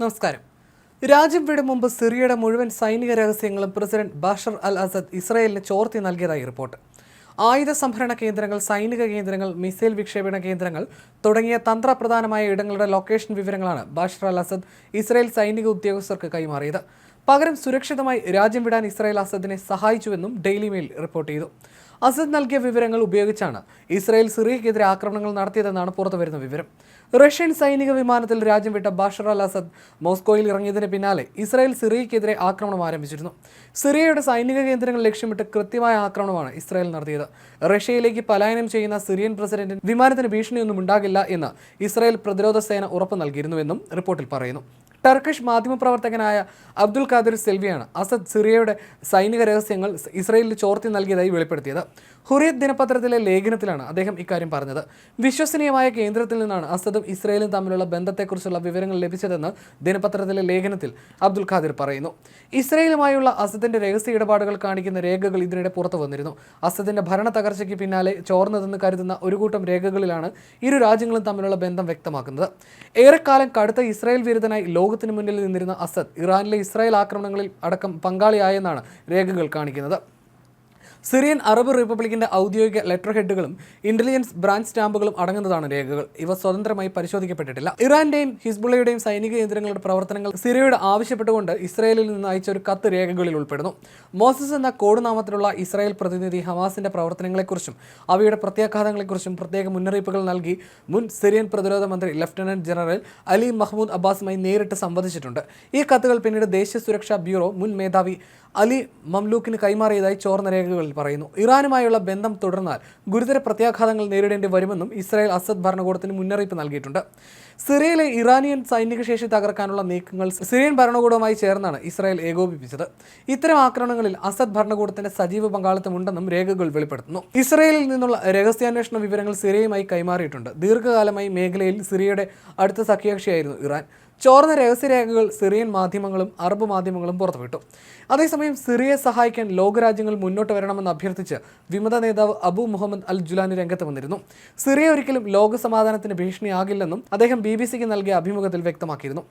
നമസ്കാരം. രാജ്യം വിടും മുമ്പ് സിറിയയുടെ മുഴുവൻ സൈനിക രഹസ്യങ്ങളും പ്രസിഡന്റ് ബഷർ അൽ അസദ് ഇസ്രായേലിന് ചോർത്തി നൽകിയതായി റിപ്പോർട്ട്. ആയുധ സംഭരണ കേന്ദ്രങ്ങൾ സൈനിക കേന്ദ്രങ്ങൾ മിസൈൽ വിക്ഷേപണ കേന്ദ്രങ്ങൾ തുടങ്ങിയ തന്ത്രപ്രധാനമായ ഇടങ്ങളുടെ ലൊക്കേഷൻ വിവരങ്ങളാണ് ബഷർ അൽ അസദ് ഇസ്രായേൽ സൈനിക ഉദ്യോഗസ്ഥർക്ക് കൈമാറിയത്. പകരം സുരക്ഷിതമായി രാജ്യം വിടാൻ ഇസ്രായേൽ അസദിനെ സഹായിച്ചുവെന്നും ഡെയിലി മെയിൽ റിപ്പോർട്ട് ചെയ്തു. അസദ് നൽകിയ വിവരങ്ങൾ ഉപയോഗിച്ചാണ് ഇസ്രായേൽ സിറിയക്കെതിരെ ആക്രമണങ്ങൾ നടത്തിയതെന്നാണ് പുറത്തുവരുന്ന വിവരം. റഷ്യൻ സൈനിക വിമാനത്തിൽ രാജ്യം വിട്ട ബാഷർ അൽ അസദ് മോസ്കോയിൽ ഇറങ്ങിയതിന് പിന്നാലെ ഇസ്രായേൽ സിറിയക്കെതിരെ ആക്രമണം ആരംഭിച്ചിരുന്നു. സിറിയയുടെ സൈനിക കേന്ദ്രങ്ങൾ ലക്ഷ്യമിട്ട് കൃത്യമായ ആക്രമണമാണ് ഇസ്രായേൽ നടത്തിയത്. റഷ്യയിലേക്ക് പലായനം ചെയ്യുന്ന സിറിയൻ പ്രസിഡന്റിന് വിമാനത്തിന് ഭീഷണിയൊന്നും ഉണ്ടാകില്ല എന്ന് ഇസ്രായേൽ പ്രതിരോധ സേന ഉറപ്പ് നൽകിയിരുന്നുവെന്നും റിപ്പോർട്ടിൽ പറയുന്നു. ടർക്കിഷ് മാധ്യമപ്രവർത്തകനായ അബ്ദുൽ ഖാദിർ സെൽവിയാണ് അസദ് സിറിയയുടെ സൈനിക രഹസ്യങ്ങൾ ഇസ്രയേലിൽ ചോർത്തി നൽകിയതായി വെളിപ്പെടുത്തിയത്. ഹുറിയത് ദിനപത്രത്തിലെ ലേഖനത്തിലാണ് അദ്ദേഹം ഇക്കാര്യം പറഞ്ഞത്. വിശ്വസനീയമായ കേന്ദ്രത്തിൽ നിന്നാണ് അസദും ഇസ്രയേലും തമ്മിലുള്ള ബന്ധത്തെക്കുറിച്ചുള്ള വിവരങ്ങൾ ലഭിച്ചതെന്ന് ദിനപത്രത്തിലെ ലേഖനത്തിൽ അബ്ദുൽ ഖാദിർ പറയുന്നു. ഇസ്രയേലുമായുള്ള അസദിന്റെ രഹസ്യ ഇടപാടുകൾ കാണിക്കുന്ന രേഖകൾ ഇതിനിടെ പുറത്തു വന്നിരുന്നു. അസദിന്റെ ഭരണ തകർച്ചയ്ക്ക് പിന്നാലെ ചോർന്നതെന്ന് കരുതുന്ന ഒരു കൂട്ടം രേഖകളിലാണ് ഇരു രാജ്യങ്ങളും തമ്മിലുള്ള ബന്ധം വ്യക്തമാക്കുന്നത്. ഏറെക്കാലം കടുത്ത ഇസ്രായേൽ വിരുദ്ധനായി ലോകത്തിന് മുന്നിൽ നിന്നിരുന്ന അസദ് ഇറാനിലെ ഇസ്രായേൽ ആക്രമണങ്ങളിൽ അടക്കം പങ്കാളിയായെന്നാണ് രേഖകൾ കാണിക്കുന്നത്. സിറിയൻ അറബ് റിപ്പബ്ലിക്കിന്റെ ഔദ്യോഗിക ലെറ്റർ ഹെഡുകളും ഇന്റലിജൻസ് ബ്രാഞ്ച് സ്റ്റാമ്പുകളും അടങ്ങുന്നതാണ് രേഖകൾ. ഇവ സ്വതന്ത്രമായി പരിശോധിക്കപ്പെട്ടിട്ടില്ല. ഇറാന്റെയും ഹിസ്ബുള്ളയുടെയും സൈനിക കേന്ദ്രങ്ങളുടെ പ്രവർത്തനങ്ങൾ സിറിയയുടെ ആവശ്യപ്പെട്ടുകൊണ്ട് ഇസ്രായേലിൽ നിന്ന് അയച്ച ഒരു കത്ത് രേഖകളിൽ ഉൾപ്പെടുന്നു. മോസസ് എന്ന കോഡ് നാമത്തിലുള്ള ഇസ്രായേൽ പ്രതിനിധി ഹമാസിന്റെ പ്രവർത്തനങ്ങളെക്കുറിച്ചും അവയുടെ പ്രത്യാഘാതങ്ങളെക്കുറിച്ചും പ്രത്യേക മുന്നറിയിപ്പുകൾ നൽകി മുൻ സിറിയൻ പ്രതിരോധ മന്ത്രി ലഫ്റ്റനന്റ് ജനറൽ അലി മഹ്മൂദ് അബ്ബാസുമായി നേരിട്ട് സംവദിച്ചിട്ടുണ്ട്. ഈ കത്തുകൾ പിന്നീട് ദേശീയ സുരക്ഷാ ബ്യൂറോ മുൻ മേധാവി അലി മംലൂക്കിന് കൈമാറിയതായി ചോർന്ന രേഖകളിൽ പറയുന്നു. ഇറാനുമായുള്ള ബന്ധം തുടർന്നാൽ ഗുരുതര പ്രത്യാഘാതങ്ങൾ നേരിടേണ്ടി വരുമെന്നും ഇസ്രായേൽ അസദ് ഭരണകൂടത്തിന് മുന്നറിയിപ്പ് നൽകിയിട്ടുണ്ട്. സിറിയയിലെ ഇറാനിയൻ സൈനിക ശേഷി തകർക്കാനുള്ള നീക്കങ്ങൾ സിറിയൻ ഭരണകൂടവുമായി ചേർന്നാണ് ഇസ്രായേൽ ഏകോപിപ്പിച്ചത്. ഇത്തരം ആക്രമണങ്ങളിൽ അസദ് ഭരണകൂടത്തിന്റെ സജീവ പങ്കാളിത്തമുണ്ടെന്നും രേഖകൾ വെളിപ്പെടുത്തുന്നു. ഇസ്രായേലിൽ നിന്നുള്ള രഹസ്യാന്വേഷണ വിവരങ്ങൾ സിറിയയുമായി കൈമാറിയിട്ടുണ്ട്. ദീർഘകാലമായി മേഖലയിൽ സിറിയയുടെ അടുത്ത സഖ്യകക്ഷിയായിരുന്നു ഇറാൻ. ചോർന്ന രഹസ്യരേഖകൾ സിറിയൻ മാധ്യമങ്ങളും അറബ് മാധ്യമങ്ങളും പുറത്തുവിട്ടു. അതേസമയം സിറിയയെ സഹായിക്കാൻ ലോകരാജ്യങ്ങൾ മുന്നോട്ട് വരണമെന്ന് അഭ്യർത്ഥിച്ച് വിമത നേതാവ് അബു മുഹമ്മദ് അൽ ജുലാനി രംഗത്ത് വന്നിരുന്നു. സിറിയ ഒരിക്കലും ലോക സമാധാനത്തിന് ഭീഷണിയാകില്ലെന്നും അദ്ദേഹം ബി ബി സിക്ക് നൽകിയ അഭിമുഖത്തിൽ വ്യക്തമാക്കിയിരുന്നു.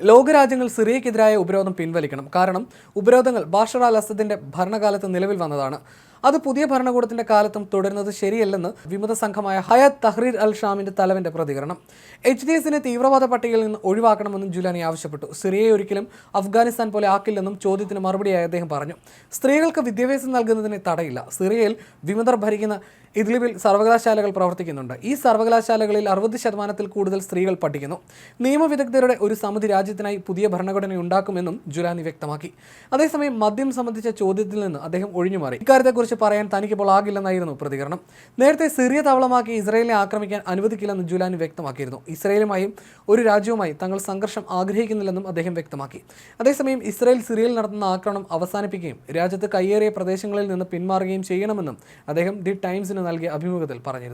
ലോകരാജ്യങ്ങൾ സിറിയക്കെതിരായ ഉപരോധം പിൻവലിക്കണം. കാരണം ഉപരോധങ്ങൾ ബാഷർ അൽ അസദിന്റെ ഭരണകാലത്ത് നിലവിൽ വന്നതാണ്. അത് പുതിയ ഭരണകൂടത്തിന്റെ കാലത്തും തുടരുന്നത് ശരിയല്ലെന്ന് വിമത സംഘമായ ഹയാത്ത് തഹ്രീർ അൽ ഷാമിന്റെ തലവന്റെ പ്രതികരണം. എച്ച് ഡി എസിനെ തീവ്രവാദ പട്ടികയിൽ നിന്ന് ഒഴിവാക്കണമെന്നും ജുലാനി ആവശ്യപ്പെട്ടു. സിറിയയെ ഒരിക്കലും അഫ്ഗാനിസ്ഥാൻ പോലെ ആക്കില്ലെന്നും ചോദ്യത്തിന് മറുപടിയായി അദ്ദേഹം പറഞ്ഞു. സ്ത്രീകൾക്ക് വിദ്യാഭ്യാസം നൽകുന്നതിന് തടയില്ല. സിറിയയിൽ വിമതർ ഭരിക്കുന്ന ഇദ്ലിബിൽ സർവകലാശാലകൾ പ്രവർത്തിക്കുന്നുണ്ട്. ഈ സർവകലാശാലകളിൽ അറുപത് ശതമാനത്തിൽ കൂടുതൽ സ്ത്രീകൾ പഠിക്കുന്നു. നിയമവിദഗ്ധരുടെ ഒരു സമിതി രാജ്യത്തിനായി പുതിയ ഭരണഘടന ഉണ്ടാക്കുമെന്നും ജുലാനി വ്യക്തമാക്കി. അതേസമയം മദ്യം സംബന്ധിച്ച ചോദ്യത്തിൽ നിന്ന് അദ്ദേഹം ഒഴിഞ്ഞുമാറി. ഇക്കാര്യത്തെക്കുറിച്ച് പറയാൻ തനിക്കിപ്പോൾ ആകില്ലെന്നായിരുന്നു പ്രതികരണം. നേരത്തെ സിറിയ താവളമാക്കി ഇസ്രയേലിനെ ആക്രമിക്കാൻ അനുവദിക്കില്ലെന്ന് ജുലാനി വ്യക്തമാക്കിയിരുന്നു. ഇസ്രയേലുമായും ഒരു രാജ്യവുമായി തങ്ങൾ സംഘർഷം ആഗ്രഹിക്കുന്നില്ലെന്നും അദ്ദേഹം വ്യക്തമാക്കി. അതേസമയം ഇസ്രയേൽ സിറിയയിൽ നടത്തുന്ന ആക്രമണം അവസാനിപ്പിക്കുകയും രാജ്യത്ത് കയ്യേറിയ പ്രദേശങ്ങളിൽ നിന്ന് പിന്മാറുകയും ചെയ്യണമെന്നും അദ്ദേഹം ദി ടൈംസിന് നൽകിയ അഭിമുഖത്തിൽ പറഞ്ഞിരുന്നു.